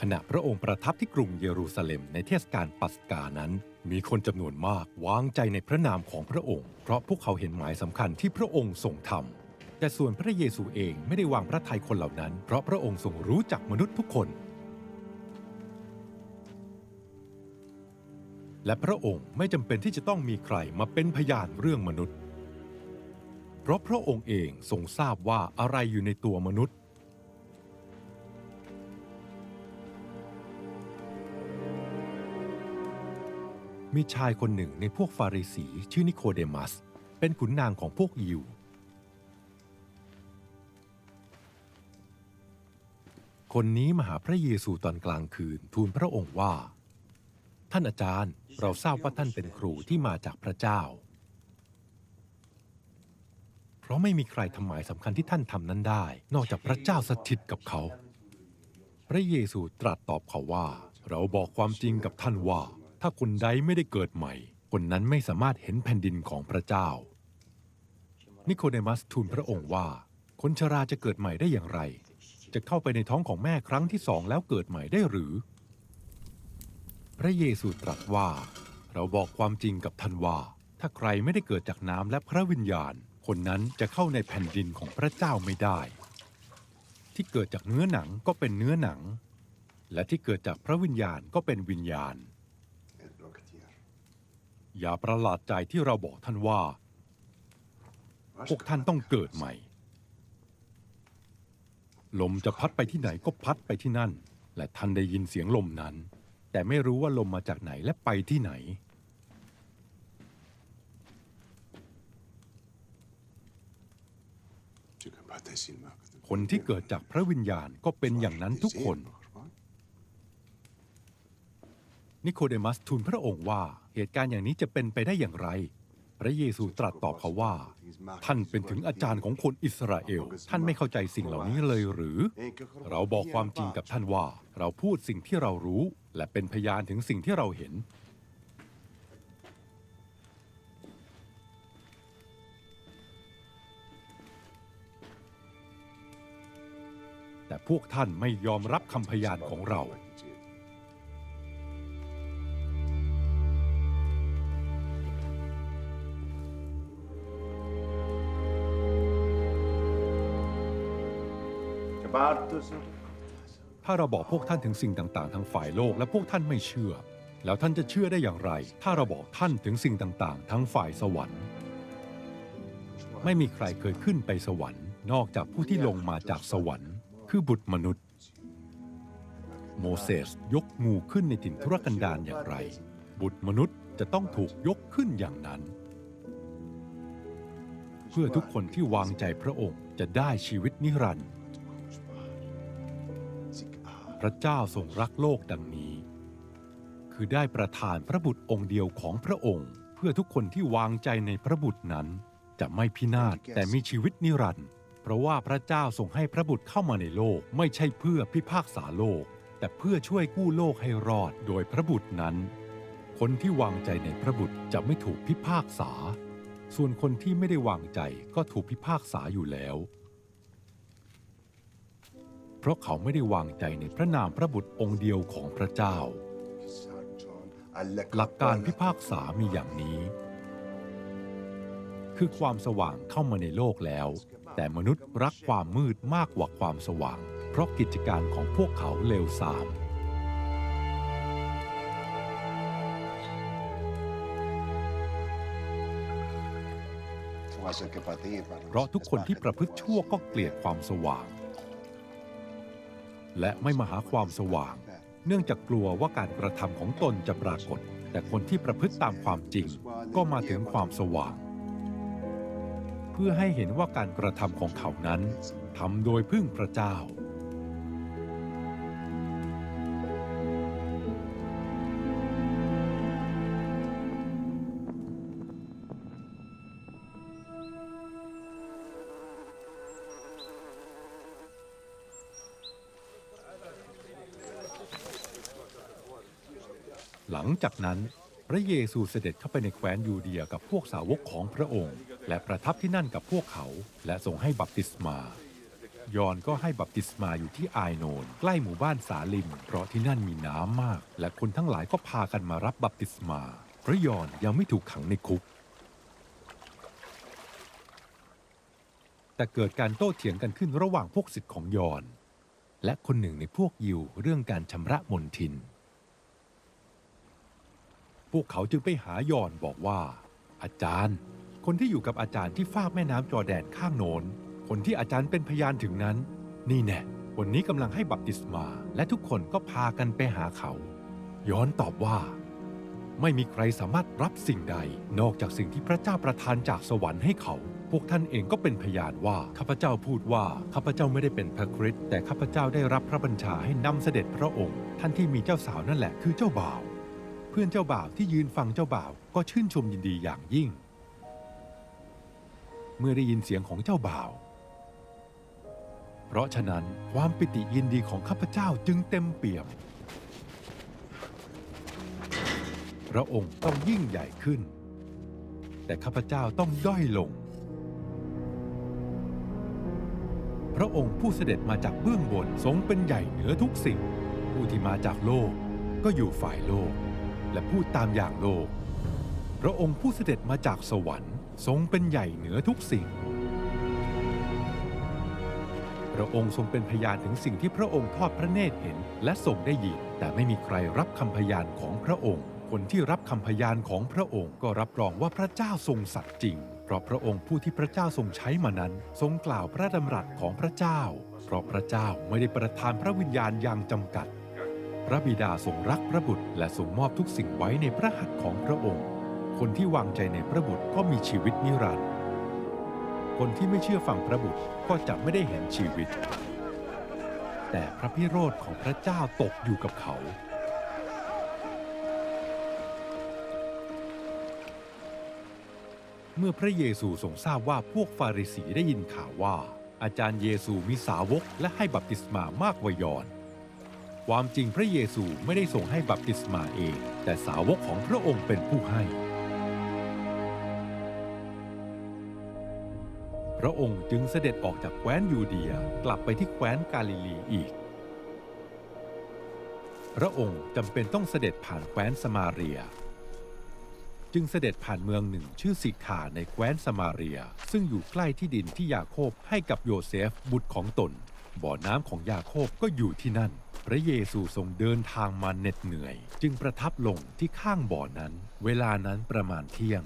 ขณะพระองค์ประทับที่กรุงเยรูซาเล็มในเทศกาลปัสกานั้น มีคนจำนวนมากวางใจในพระนามของพระองค์ เพราะพวกเขาเห็นหมายสำคัญที่พระองค์ทรงทำแต่ส่วนพระเยซูเองไม่ได้วางพระทัยคนเหล่านั้น เพราะพระองค์ทรงรู้จักมนุษย์ทุกคน และพระองค์ไม่จำเป็นที่จะต้องมีใครมาเป็นพยานเรื่องมนุษย์ เพราะพระองค์เองทรงทราบว่าอะไรอยู่ในตัวมนุษย์ มีชายคนหนึ่งในพวกฟาริสีชื่อนิโคเดมัส เป็นขุนนางของพวกยิว คนนี้มาหาพระเยซูตอนกลางคืนทูลพระองค์ว่า ท่านอาจารย์เราทราบว่าท่านเป็นครูที่มาจากพระเจ้า เพราะไม่มีใครทำหมายสำคัญที่ท่านทำนั้นได้ นอกจากพระเจ้าสถิตกับเขา พระเยซูตรัสตอบเขาว่า เราบอกความจริงกับท่านว่า ถ้าคนใดไม่ได้เกิดใหม่ คนนั้นไม่สามารถเห็นแผ่นดินของพระเจ้า นิโคเดมัสทูลพระองค์ว่า คนชราจะเกิดใหม่ได้อย่างไร จะเข้าไปในท้องของแม่ครั้งที่สองแล้วเกิดใหม่ได้หรือ พระเยซูตรัสว่า เราบอกความจริงกับท่านว่า ถ้าใครไม่ได้เกิดจากน้ำและพระวิญญาณ คนนั้นจะเข้าในแผ่นดินของพระเจ้าไม่ได้ ที่เกิดจากเนื้อหนังก็เป็นเนื้อหนัง และที่เกิดจากพระวิญญาณก็เป็นวิญญาณ อย่าประหลาดใจที่เราบอกท่านว่า พวกท่านต้องเกิดใหม่ ลมจะพัดไปที่ไหนก็พัดไปที่นั่น และท่านได้ยินเสียงลมนั้น แต่ไม่รู้ว่าลมมาจากไหนและไปที่ไหน คนที่เกิดจากพระวิญญาณก็เป็นอย่างนั้นทุกคน นิโคเดมัสทูลพระองค์ว่าเหตุการณ์อย่างนี้จะเป็นไปได้อย่างไร พระเยซูตรัสตอบเขาว่า ท่านเป็นถึงอาจารย์ของคนอิสราเอล ท่านไม่เข้าใจสิ่งเหล่านี้เลยหรือ เราบอกความจริงกับท่านว่า เราพูดสิ่งที่เรารู้ และเป็นพยานถึงสิ่งที่เราเห็น แต่พวกท่านไม่ยอมรับคำพยานของเรา ถ้าเราบอกพวกท่านถึงสิ่งต่าง ๆ ทางฝ่ายโลกและพวกท่านไม่เชื่อ แล้วท่านจะเชื่อได้อย่างไร ถ้าเราบอกท่านถึงสิ่งต่าง ๆ ทั้งฝ่ายสวรรค์ ไม่มีใครเคยขึ้นไปสวรรค์ นอกจากผู้ที่ลงมาจากสวรรค์ คือบุตรมนุษย์ โมเสสยกงูขึ้นในถิ่นทุรกันดารอย่างไร บุตรมนุษย์จะต้องถูกยกขึ้นอย่างนั้น เพื่อทุกคนที่วางใจพระองค์จะได้ชีวิตนิรันดร์ ระเจ้าทรงรักโลกดังนี้ คือได้ประทานพระบุตรองค์เดียวของพระองค์ เพื่อทุกคนที่วางใจในพระบุตรนั้น จะไม่พินาศแต่มีชีวิตนิรันดร์เพราะว่าพระเจ้าทรงให้พระบุตรเข้ามาในโลก ไม่ใช่เพื่อพิพากษาโลก แต่เพื่อช่วยกู้โลกให้รอดโดยพระบุตรนั้น คนที่วางใจในพระบุตรจะไม่ถูกพิพากษา ส่วนคนที่ไม่ได้วางใจก็ถูกพิพากษาอยู่แล้ว เพราะเขาไม่ได้วางใจในพระนามพระบุตรองค์เดียวของพระเจ้า หลักการพิพากษามีอย่างนี้ คือความสว่างเข้ามาในโลกแล้ว แต่มนุษย์รักความมืดมากกว่าความสว่าง เพราะกิจการของพวกเขาเลวทรามเพราะทุกคนที่ประพฤติชั่วก็เกลียดความสว่าง และไม่มาหาความสว่าง เนื่องจากกลัวว่าการกระทำของตนจะปรากฏ แต่คนที่ประพฤติตามความจริงก็มาถึงความสว่าง เพื่อให้เห็นว่าการกระทำของเขานั้นทำโดยพึ่งพระเจ้า หลังจากนั้นพระเยซูเสด็จเข้าไปในแคว้นยูเดียกับพวกสาวกของพระองค์ และประทับที่นั่นกับพวกเขา และทรงให้บัพติศมายอนก็ให้บัพติศมาอยู่ที่ไอายโนน ใกล้หมู่บ้านสาลิม เพราะที่นั่นมีน้ำมาก และคนทั้งหลายก็พากันมารับบัพติศมา พระยอนยังไม่ถูกขังในคุก แต่เกิดการโต้เถียงกันขึ้นระหว่างพวกศิษย์ของยอน และคนหนึ่งในพวกยิวเรื่องการชำระมนทิน พวกเขาจึงไปหายอนบอกว่า อาจารย์ คนที่อยู่กับอาจารย์ที่ฟากแม่น้ำจอแดนข้างโน้น คนที่อาจารย์เป็นพยานถึงนั้น นี่แน่วันนี้กำลังให้บัพติศมา และทุกคนก็พากันไปหาเขา ย้อนตอบว่า ไม่มีใครสามารถรับสิ่งใด นอกจากสิ่งที่พระเจ้าประทานจากสวรรค์ให้เขา พวกท่านเองก็เป็นพยานว่าข้าพเจ้าพูดว่าข้าพเจ้าไม่ได้เป็นพระคริสต์แต่ข้าพเจ้าได้รับพระบัญชาให้นำเสด็จพระองค์ ท่านที่มีเจ้าสาวนั่นแหละคือเจ้าบ่าว พื่อนเจ้าบ่าวที่ยืนฟังเจ้าบ่าวก็ชื่นชมยินดีอย่างยิ่ง เมื่อได้ยินเสียงของเจ้าบ่าว เพราะฉะนั้นความปิติยินดีของข้าพเจ้าจึงเต็มเปี่ยม พระองค์ต้องยิ่งใหญ่ขึ้น แต่ข้าพเจ้าต้องด้อยลง พระองค์ผู้เสด็จมาจากเบื้องบนทรงเป็นใหญ่เหนือทุกสิ่ง ผู้ที่มาจากโลกก็อยู่ฝ่ายโลก และพูดตามอย่างโลก พระองค์ผู้เสด็จมาจากสวรรค์ ทรงเป็นใหญ่เหนือทุกสิ่ง พระองค์ทรงเป็นพยานถึงสิ่งที่พระองค์ทอดพระเนตรเห็นและทรงได้ยิน แต่ไม่มีใครรับคำพยานของพระองค์ คนที่รับคำพยานของพระองค์ก็รับรองว่าพระเจ้าทรงสัตย์จริง เพราะพระองค์ผู้ที่พระเจ้าทรงใช้มานั้น ทรงกล่าวพระดำรัสของพระเจ้า เพราะพระเจ้าไม่ได้ประทานพระวิญญาณอย่างจำกัด พระบิดาทรงรักพระบุตร และทรงมอบทุกสิ่งไว้ในพระหัตถ์ของพระองค์ คนที่วางใจในพระบุตรก็มีชีวิตนิรันดร์ คนที่ไม่เชื่อฟังพระบุตรก็จะไม่ได้เห็นชีวิต แต่พระพิโรธของพระเจ้าตกอยู่กับเขาเมื่อพระเยซูทรงทราบว่าพวกฟาริสีได้ยินข่าวว่า อาจารย์เยซูมีสาวกและให้บัพติศมามากว่ายอน ความจริงพระเยซูไม่ได้ทรงให้บัพติศมาเอง แต่สาวกของพระองค์เป็นผู้ให้ พระองค์จึงเสด็จออกจากแคว้นยูเดียกลับไปที่แคว้นกาลิลีอีก พระองค์จำเป็นต้องเสด็จผ่านแคว้นสมาเรีย จึงเสด็จผ่านเมืองหนึ่งชื่อสิคาในแคว้นสมาเรีย ซึ่งอยู่ใกล้ที่ดินที่ยาโคบให้กับโยเซฟบุตรของตน บ่อน้ำของยาโคบก็อยู่ที่นั่น พระเยซูทรงเดินทางมาเหน็ดเหนื่อย จึงประทับลงที่ข้างบ่อนั้น เวลานั้นประมาณเที่ยง